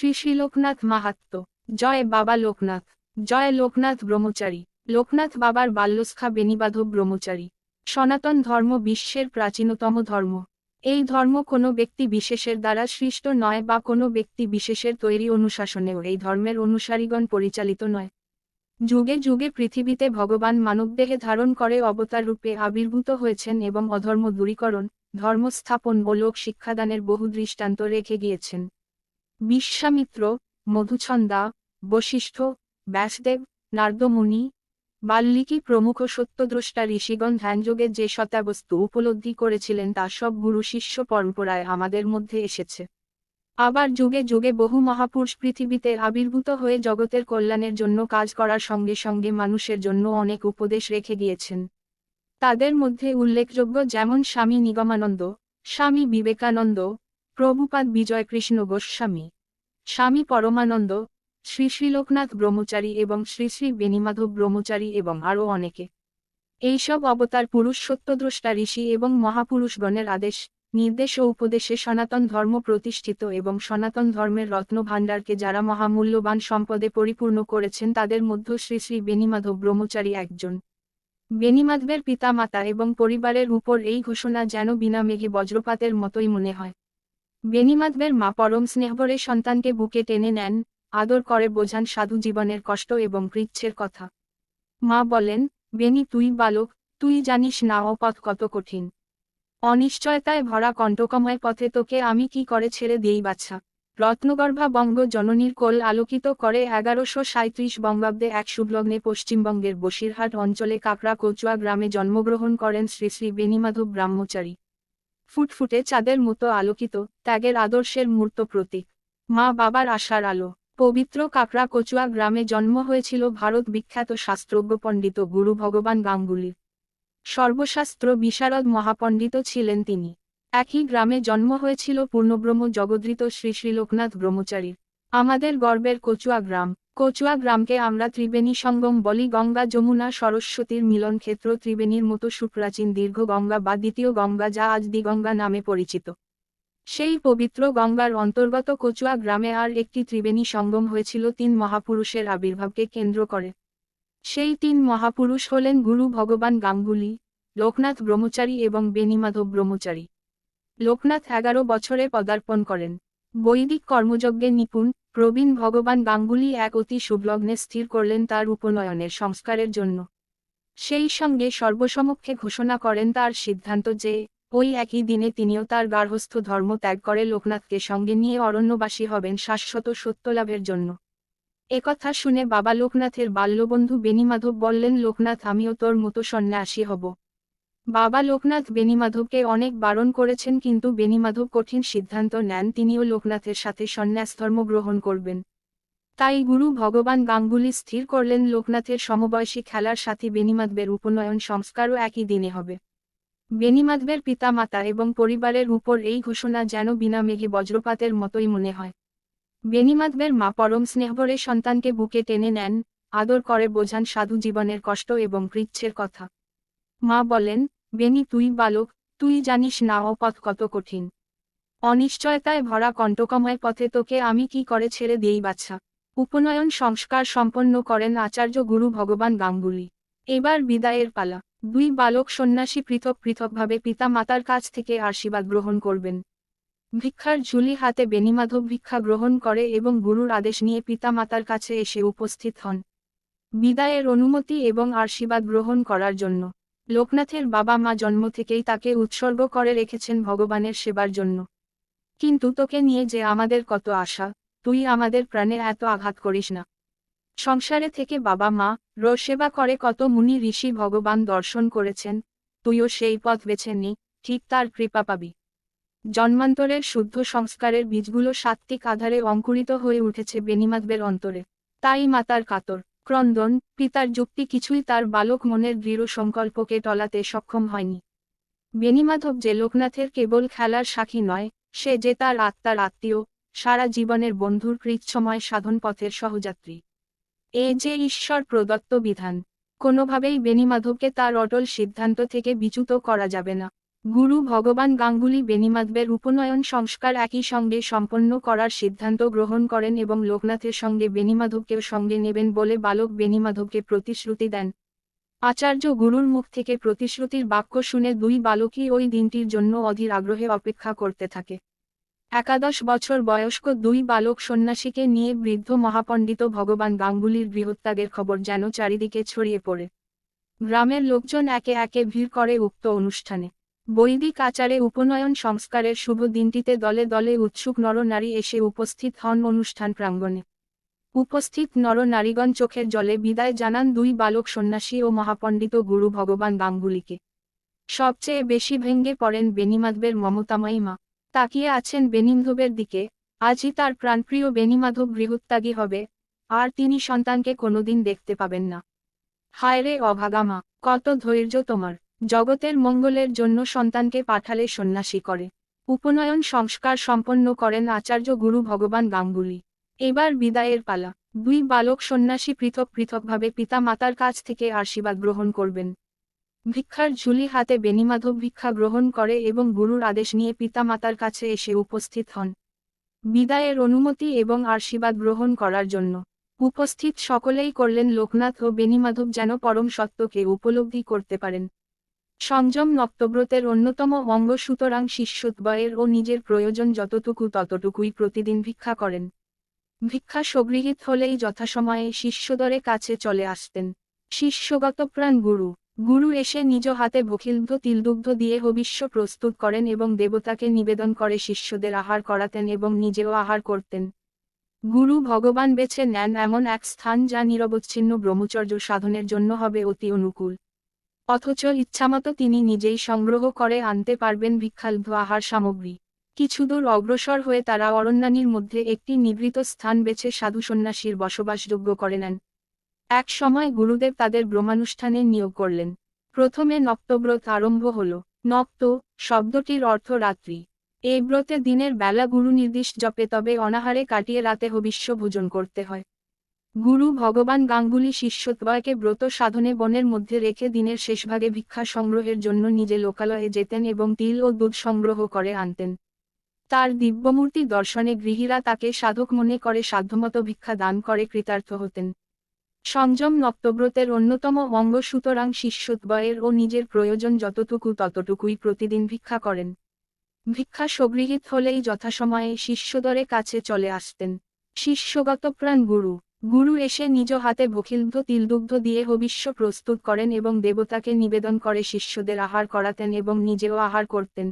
শ্রী শ্রী লোকনাথ মাহাত্ম। জয় বাবা লোকনাথ। জয় লোকনাথ ব্রহ্মচারী। লোকনাথ বাবার বাল্যস্খা বেনিবাধব ব্রহ্মচারী। সনাতন ধর্ম বিশ্বের প্রাচীনতম ধর্ম। এই ধর্ম কোনো ব্যক্তি বিশেষের দ্বারা সৃষ্ট নয় বা কোনো ব্যক্তি বিশেষের তৈরি অনুশাসনেও এই ধর্মের অনুসারীগণ পরিচালিত নয়। যুগে যুগে পৃথিবীতে ভগবান মানবদেহে ধারণ করে অবতার রূপে আবির্ভূত হয়েছেন এবং অধর্ম দূরীকরণ ধর্ম স্থাপন ও লোক শিক্ষাদানের বহু দৃষ্টান্ত রেখে গিয়েছেন। বিশ্বামিত্র মধুছন্দা বশিষ্ঠ, ব্যাসদেব নারদমুনি বাল্মীকি প্রমুখ সত্যদ্রষ্টা ঋষিগণ ধ্যানযোগে যে শতাবস্তু উপলব্ধি করেছিলেন তা সব গুরু শিষ্য পরম্পরায় আমাদের মধ্যে এসেছে। আবার যুগে যুগে বহু মহাপুরুষ পৃথিবীতে আবির্ভূত হয়ে জগতের কল্যাণের জন্য কাজ করার সঙ্গে সঙ্গে মানুষের জন্য অনেক উপদেশ রেখে গিয়েছেন। তাদের মধ্যে উল্লেখযোগ্য যেমন স্বামী নিগমানন্দ, স্বামী বিবেকানন্দ প্রভুপাদ বিজয় কৃষ্ণ গোস্বামী, স্বামী পরমানন্দ, শ্রী শ্রীলোকনাথ ব্রহ্মচারী এবং শ্রী শ্রী বেনিমাধব ব্রহ্মচারী এবং আরও অনেকে। এইসব অবতার পুরুষ সত্যদ্রষ্টা ঋষি এবং মহাপুরুষগণের আদেশ, নির্দেশ ও উপদেশে সনাতন ধর্ম প্রতিষ্ঠিত এবং সনাতন ধর্মের রত্ন ভাণ্ডারকে যারা মহামূল্যবান সম্পদে পরিপূর্ণ করেছেন তাদের মধ্যে শ্রী শ্রী বেনিমাধব ব্রহ্মচারী একজন। বেনিমাধবের পিতামাতা এবং পরিবারের উপর এই ঘোষণা যেন বিনা মেঘে বজ্রপাতের মতোই মনে হয়। বেনিমাধবের মা পরম স্নেহভরে সন্তানকে বুকে টেনে নেন, আদর করে বোঝান সাধু জীবনের কষ্ট এবং কৃচ্ছের কথা। মা বলেন, বেনি, তুই বালক, তুই জানিস না ও পথ কত কঠিন। অনিশ্চয়তায় ভরা কণ্টকময় পথে তোকে আমি কি করে ছেড়ে দিই বাচ্চা রত্নগর্ভা বঙ্গ জননীর কোল আলোকিত করে এগারোশো সাঁত্রিশ বঙ্গাব্দে এক শুভলগ্নে পশ্চিমবঙ্গের বসিরহাট অঞ্চলে কাকড়া কচুয়া গ্রামে জন্মগ্রহণ করেন শ্রী শ্রী বেনিমাধব ব্রাহ্মচারী। ফুটফুটে চাঁদের মতো আলোকিত, ত্যাগের আদর্শের মূর্ত প্রতীক। মা বাবার আশার আলো। পবিত্র কাকড়া কচুয়া গ্রামে জন্ম হয়েছিল ভারত বিখ্যাত শাস্ত্রজ্ঞ পণ্ডিত গুরু ভগবান গাঙ্গুলির সর্বশাস্ত্র বিশারদ মহাপণ্ডিত ছিলেন তিনি। একই গ্রামে জন্ম হয়েছিল পূর্ণব্রহ্ম জগদ্রিত শ্রী শ্রী লোকনাথ ব্রহ্মচারীর আমাদের গর্বের কচুয়া গ্রাম। কচুয়া গ্রামকে আমরা ত্রিবেণী সঙ্গম বলি। গঙ্গা, যমুনা, সরস্বতীর মিলন ক্ষেত্র ত্রিবেণীর মতো সুপ্রাচীন দীর্ঘ গঙ্গা বা দ্বিতীয় গঙ্গা যা আজ দিগঙ্গা নামে পরিচিত। সেই পবিত্র গঙ্গার অন্তর্গত কচুয়া গ্রামে আর একটি ত্রিবেণী সঙ্গম হয়েছিল। তিন মহাপুরুষের আবির্ভাবকে কেন্দ্র করে। সেই তিন মহাপুরুষ হলেন গুরু ভগবান গাঙ্গুলি, লোকনাথ ব্রহ্মচারী এবং বেনিমাধব ব্রহ্মচারী। লোকনাথ এগারো বছরে পদার্পণ করেন। বৈদিক কর্মযজ্ঞে নিপুণ। প্রবীণ ভগবান গাঙ্গুলি এক অতি শুভলগ্নে স্থির করলেন তার উপনয়নের সংস্কারের জন্য। সেই সঙ্গে সর্বসমক্ষে ঘোষণা করেন তার সিদ্ধান্ত যে, ওই একই দিনে তিনিও তার গার্হস্থ ধর্ম ত্যাগ করে লোকনাথকে সঙ্গে নিয়ে অরণ্যবাসী হবেন শাশ্বত সত্যলাভের জন্য। একথা শুনে বাবা লোকনাথের বাল্যবন্ধু বেনিমাধব বললেন, লোকনাথ, আমিও তোর মতো সন্ন্যাসী হব। বাবা লোকনাথ বেনিমাধবকে অনেক বারণ করেছেন কিন্তু বেনিমাধব কঠিন সিদ্ধান্ত নেন, তিনিও লোকনাথের সাথে সন্ন্যাস ধর্ম গ্রহণ করবেন। তাই গুরু ভগবান গাঙ্গুলি স্থির করলেন, লোকনাথের সমবয়সী খেলার সাথে বেনিমাধবের উপনয়ন সংস্কারও একই দিনে হবে। বেনিমাধবের পিতামাতা এবং পরিবারের উপর এই ঘোষণা যেন বিনা মেঘে বজ্রপাতের মতোই মনে হয়। বেনিমাধবের মা পরম স্নেহভরে সন্তানকে বুকে টেনে নেন, আদর করে, বোঝান সাধু জীবনের কষ্ট এবং কৃচ্ছের কথা। মা বলেন, বেনি, তুই বালক, তুই জানিস না ও পথ কত কঠিন। অনিশ্চয়তায় ভরা কণ্টকময় পথে তোকে আমি কি করে ছেড়ে দিই বাচ্চা উপনয়ন সংস্কার সম্পন্ন করেন আচার্য গুরু ভগবান গাঙ্গুলি। এবার বিদায়ের পালা। দুই বালক সন্ন্যাসী পৃথক পৃথকভাবে পিতা মাতার কাছ থেকে আশীর্বাদ গ্রহণ করবেন। ভিক্ষার ঝুলি হাতে বেনিমাধব ভিক্ষা গ্রহণ করে এবং গুরুর আদেশ নিয়ে পিতা মাতার কাছে এসে উপস্থিত হন। বিদায়ের অনুমতি এবং আশীর্বাদ গ্রহণ করার জন্য লোকনাথের বাবা মা জন্ম থেকেই তাকে উৎসর্গ করে রেখেছেন ভগবানের সেবার জন্য। কিন্তু তোকে নিয়ে যে আমাদের কত আশা, তুই আমাদের প্রাণে এত আঘাত করিস না। সংসারে থেকে বাবা মা রো সেবা করে কত মুনি ঋষি ভগবান দর্শন করেছেন, তুইও সেই পথ বেছে নি, ঠিক তার কৃপা পাবি। জন্মান্তরের শুদ্ধ সংস্কারের বীজগুলো সাত্ত্বিক আধারে অঙ্কুরিত হয়ে উঠেছে বেনিমাধবের অন্তরে। তাই মাতার কাতর। ক্রন্দন, পিতার যুক্তি কিছুই তার বালক মনের দৃঢ় সংকল্পকে টলাতে সক্ষম হয়নি। বেনিমাধব যে লোকনাথের কেবল খেলার সাক্ষী নয়, সে যে তার আত্মার আত্মীয়, সারা জীবনের বন্ধুর কৃচ্ছময় সাধন পথের সহযাত্রী। এ যে ঈশ্বর প্রদত্ত বিধান, কোনোভাবেই বেনিমাধবকে তার অটল সিদ্ধান্ত থেকে বিচ্যুত করা যাবে না। গুরু ভগবান গাঙ্গুলি বেনিমাধবের উপনয়ন সংস্কার একই সঙ্গে সম্পন্ন করার সিদ্ধান্ত গ্রহণ করেন এবং লোকনাথের সঙ্গে বেনিমাধবকেও সঙ্গে নেবেন বলে বালক বেনিমাধবকে প্রতিশ্রুতি দেন। আচার্য গুরুর মুখ থেকে প্রতিশ্রুতির বাক্য শুনে দুই বালকই ওই দিনটির জন্য অধীর আগ্রহে অপেক্ষা করতে থাকে। একাদশ বছর বয়স্ক দুই বালক সন্ন্যাসীকে নিয়ে বৃদ্ধ মহাপণ্ডিত ভগবান গাঙ্গুলির বৃহত্যাগের খবর যেন চারিদিকে ছড়িয়ে পড়ে। গ্রামের লোকজন একে একে ভিড় করে উক্ত অনুষ্ঠানে। বৈদিক আচারে উপনয়ন সংস্কারের শুভ দিনটিতে দলে দলে উৎসুক নরনারী এসে উপস্থিত হন অনুষ্ঠান প্রাঙ্গণে। উপস্থিত নরনারীগণ চোখের জলে বিদায় জানান দুই বালক সন্ন্যাসী ও মহাপণ্ডিত গুরু ভগবান গাঙ্গুলিকে। সবচেয়ে বেশি ভেঙ্গে পড়েন বেনিমাধবের মমতাময়ী মা তাকিয়ে আছেন বেনিমধবের দিকে। আজই তার প্রাণপ্রিয় বেনিমাধব গৃহত্যাগী হবে, আর তিনি সন্তানকে কোনোদিন দেখতে পাবেন না। হায় রে অভাগা মা, কত ধৈর্য তোমার। জগতের মঙ্গলের জন্য সন্তানকে পাঠালে সন্ন্যাসী করে। উপনয়ন সংস্কার সম্পন্ন করেন আচার্য গুরু ভগবান গাঙ্গুলি। এবার বিদায়ের পালা। দুই বালক সন্ন্যাসী পৃথক পৃথকভাবে পিতা মাতার কাছ থেকে আশীর্বাদ গ্রহণ করবেন। ভিক্ষার ঝুলি হাতে বেনিমাধব ভিক্ষা গ্রহণ করে এবং গুরুর আদেশ নিয়ে পিতা মাতার কাছে এসে উপস্থিত হন। বিদায়ের অনুমতি এবং আশীর্বাদ গ্রহণ করার জন্য। উপস্থিত সকলেই করলেন লোকনাথ ও বেনিমাধব যেন পরম সত্যকে উপলব্ধি করতে পারেন। সংযম নক্তব্রতের অন্যতম অঙ্গ সুতরাং শিষ্যোদ্বয়ের ও নিজের প্রয়োজন যতটুকু ততটুকুই প্রতিদিন ভিক্ষা করেন। ভিক্ষা সগৃহীত হলেই যথাসময়ে শিষ্যদরে কাছে চলে আসতেন। শিষ্যগত প্রাণ গুরু। গুরু এসে নিজ হাতে ভখিলদ্ধ তিলদুগ্ধ দিয়ে হবিষ্য প্রস্তুত করেন এবং দেবতাকে নিবেদন করে শিষ্যদের আহার করাতেন এবং নিজেও আহার করতেন। গুরু ভগবান বেছে নেন এমন এক স্থান যা নিরবচ্ছিন্ন ব্রহ্মচর্য সাধনের জন্য হবে অতি অনুকূল। অথচ ইচ্ছামতো তিনি নিজেই সংগ্রহ করে আনতে পারবেন ভিক্ষালব্ধ আহার সামগ্রী কিছুদূর অগ্রসর হয়ে তারা অরণ্যানীর মধ্যে একটি নিভৃত স্থান বেছে সাধু সন্ন্যাসীর বসবাসযোগ্য করে নেন। এক সময় গুরুদেব তাদের ব্রহ্মানুষ্ঠানে নিয়োগ করলেন। প্রথমে নক্তব্রত আরম্ভ হল। নক্ত শব্দটির অর্থ রাত্রি। এই ব্রতে দিনের বেলা গুরু নির্দিষ্ট জপে তবে অনাহারে কাটিয়ে রাতে হবিষ্য ভোজন করতে হয়। গুরু ভগবান গাঙ্গুলি শিষ্যদ্বয়কে ব্রত সাধনে বনের মধ্যে রেখে দিনের শেষভাগে ভিক্ষা সংগ্রহের জন্য নিজে লোকালয়ে যেতেন এবং তিল ও দুধ সংগ্রহ করে আনতেন। তার দিব্যমূর্তি দর্শনে গৃহীরা তাকে সাধক মনে করে সাধ্যমতো ভিক্ষা দান করে কৃতার্থ হতেন। সংযম নক্তব্রতের অন্যতম অঙ্গ সুতরাং শিষ্যোদ্বয়ের ও নিজের প্রয়োজন যতটুকু ততটুকুই প্রতিদিন ভিক্ষা করেন। ভিক্ষা সগৃহীত হলেই যথাসময়ে শিষ্যদরে কাছে চলে আসতেন। শিষ্যগত প্রাণ গুরু। গুরু এসে নিজ হাতে ভখিলদ্ধ তিলদুগ্ধ দিয়ে হবিষ্য প্রস্তুত করেন এবং দেবতাকে নিবেদন করে শিষ্যদের আহার করাতেন এবং নিজেও আহার করতেন।